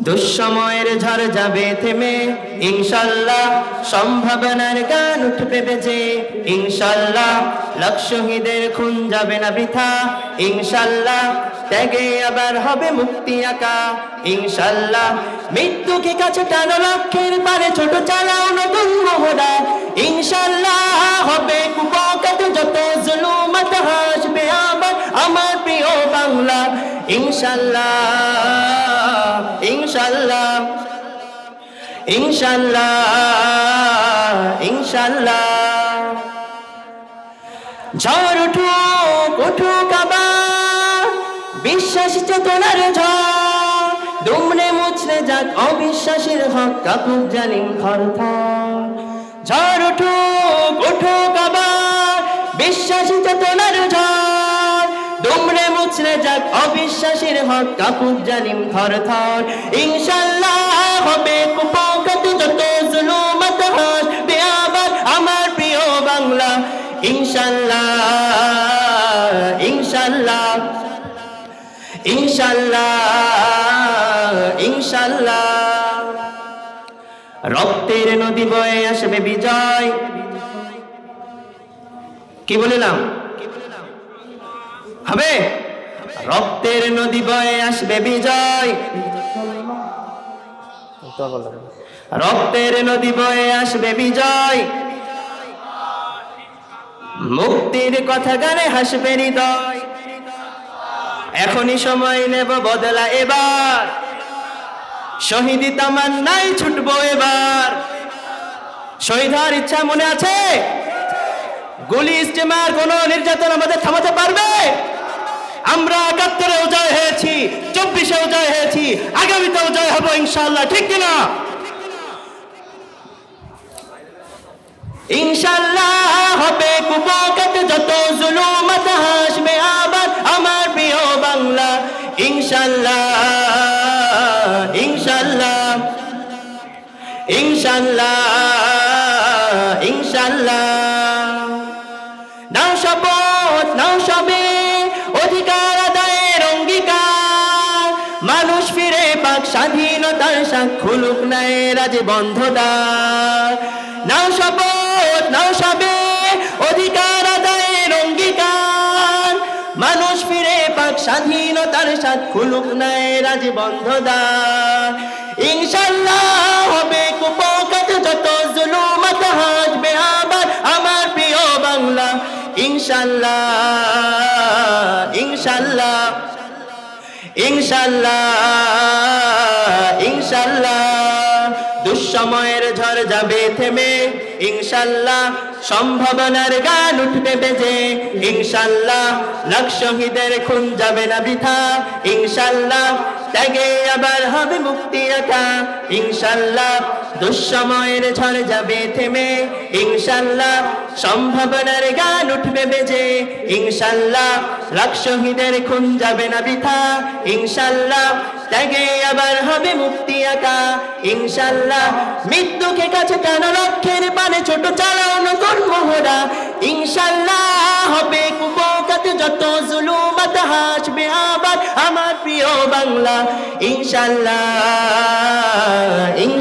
দুঃসময়ের ঝড় যাবে থেমে, ইনশাল্লাহ সম্ভাবনার গান উঠবে বেজে। ইনশাল্লাহ লাখ খুন যাবে না বৃথা। ইনশাল্লাহ ত্যাগে আবার হবে মুক্তি আকা ইনশাল্লাহ মৃত্যুকে কাছে টানো লক্ষ্যের পারে ছোট চালাও নতুন মোহরা ইনশাল্লাহ হবে কুপকাত যত জুলুমত হাসবে আবার আমার প্রিয় বাংলা। ইনশাল্লাহ ইনশাল্লাহ ইনশাল্লাহ। ঝড় উঠুক উঠুক আবার, বিশ্বাস চেতনার ঝড়। দুমড়ে মুছড়ে যাক অবিশ্বাসের হক কাকুক জালিম থর ঝড় উঠুক উঠুক আবার, বিশ্বাস চেতনার ঝড়। দুমড়ে মুছড়ে যাক অবিশ্বাসের হক কাকুক জালিম থর থর ইনশাল্লাহ হবে কুপকাত ইনশাল্লাহ ইনশাল্লাহ ইনশাল্লাহ ইনশাল্লাহ। রক্তের নদী বয়ে আসবে বিজয়। কি বলিলাম? হবে? রক্তের নদী বয়ে আসবে বিজয়। রক্তের নদী বয়ে আসবে বিজয়। মুক্তির কথা গানে হাসবে হৃদয়। এখনই সময় নেব বদলা এবার। শহীদি তামান্নাই ছুটবো এবার। শহীদার ইচ্ছা মনে আছে? গুলি ইস্তেমার কোন নির্যাতন আমাদের থামাতে পারবে? আমরা একাত্তরেও জয় হয়েছি, চব্বিশেও জয় হয়েছি, আগামীতেও জয় হব ইনশাল্লাহ ঠিক কিনা? ইনশাল্লাহ ইনশাল্লাহ ইনশাল্লাহ। নাও শপথ, নাও সবে, অধিকার আদায়ের অঙ্গীকার। মানুষ ফিরে পাক স্বাধীনতার সাক্ষুলুক নেয় রাজে বন্ধদার। নাও শপথ, নাও সবে, অধিকার আদায়ের অঙ্গীকার। মানুষ ফিরে পাক স্বাধীনতার সাক্ষুলুক নেয় রাজে বন্ধদার। ইনশাল্লাহ ইনশাল্লাহ ইনশাল্লাহ ইনশাল্লাহ ইনশাল্লাহ। দুঃসময়ের ঝড় যাবে থেমে, ইনশাল্লাহ সম্ভাবনার গান উঠবে বেজে, ইনশাল্লাহ লাখ শহীদের খুন যাবে না বৃথা, ইনশাল্লাহ ত্যাগে আবার হবে মুক্তি আকা ইনশাল্লাহ দুঃসময়ের ঝড় যাবে থেমে, ইনশাল্লাহ সম্ভাবনার গান উঠবে বেজে। ইনশাল্লাহ খুন যাবে না ইনশাল্লাহ ত্যাগে আবার হবে মুক্তি আকা ইনশাল্লাহ মৃত্যুকে কাছে টানা লক্ষ্যের পানে ছোট চালাও নতুন ইনশাল্লাহ হবে কুপকাতে যত জুলুমাত হাসবে আবার আমার প্রিয় বাংলা। ইনশাল্লাহ